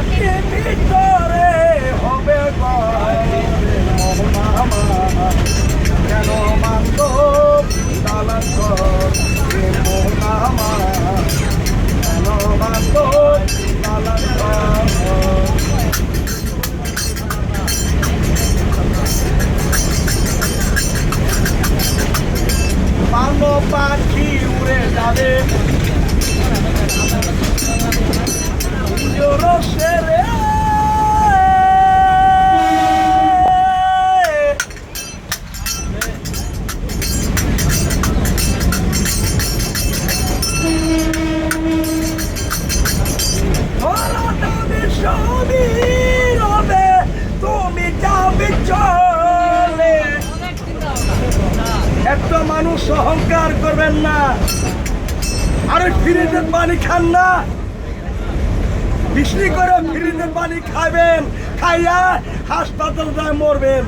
Fucking that. অহংকার করবেন না। আরে ফ্রিজের পানি খান না। বিক্রি করে ফ্রিজের পানি খাবেন, খাইয়া হাসপাতাল যায় মরবেন।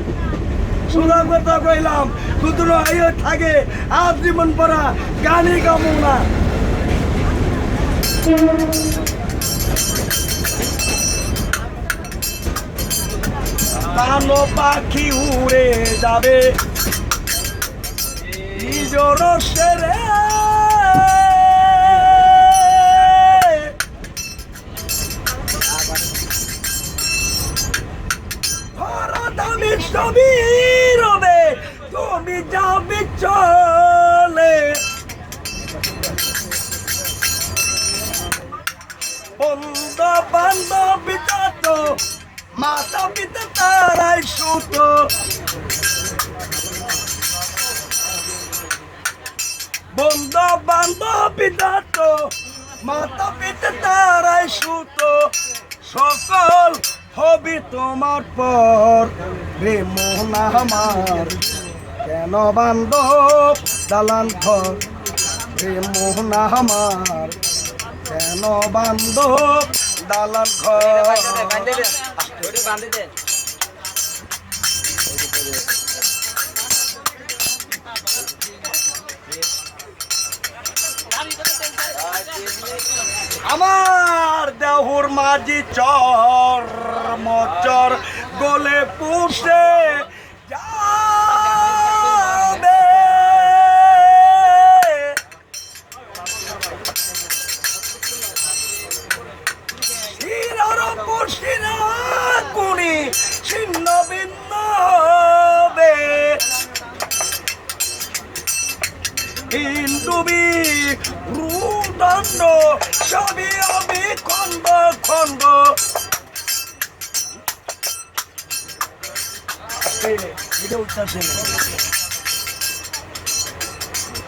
সোজা কথা কইলাম দুদিন আইও থাকে আজ জীবন পড়া গানই গামো না। পাখি উড়ে যাবে। দামি সবই রবে তুমি যাবে চলে। বন্ধ বান্ধবী যত মাতা পিতা তারাই সুত। বান্ধবী যত মাতা পিতা তারাই সুত, সকল হবি তোমার পর। রে আমার, কেন বান্ধব দালান ঘর? রে আমার, কেন বান্ধব দালান ঘর? আমার দেহুর মাঝি চর মচর গলে পুষে পুষিরা ছিন্ন ভিন্ন হিন্দুবি রুদণ্ড সবই আমি খণ্ড খণ্ড।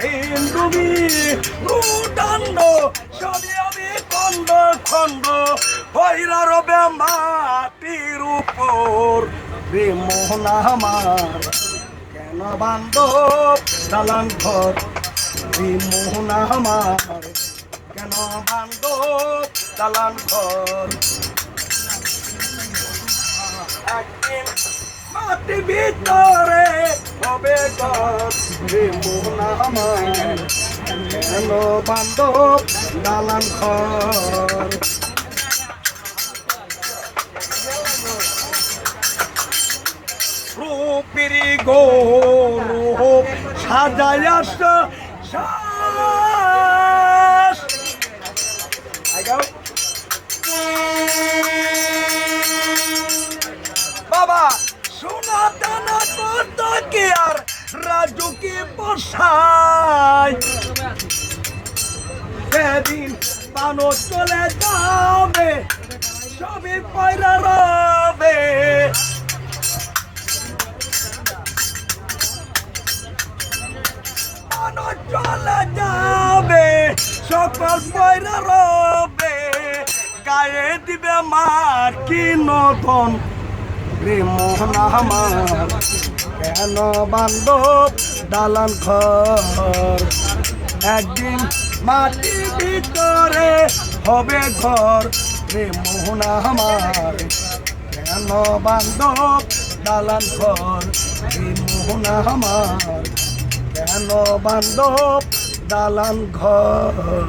হিন্দুবি রুদণ্ড সবই আমি খণ্ড হইরা রবে মাটির উপর রে মোহনা আমার। কেন বান্ধব দালান ঘর? এই মোহনা আমার। কেন বান্ধব দালান ঘর একদিন মাটি ভিতরে হবে ঘর রে মোহনা আমার, কেন বান্ধব দালান ঘর রূপেরি গৌরূপ সাজায়াস শ্বাস I বাবা, সোনা দানা কত কি আর রাজু কি বসায় সেদিন পানো চলে যাবে, সবই পয়রা সকল পয়রা রবে, গায়ে দিবে মার কি নতন রে মোহনা আমার, কেন বান্ধব দালান ঘর? একদিন মাটি ভিতরে হবে ঘর। রে মোহনা আমার, কেন বান্ধব দালান ঘর? রে মোহনা আমার, কেন বান্ধব দালান ঘর?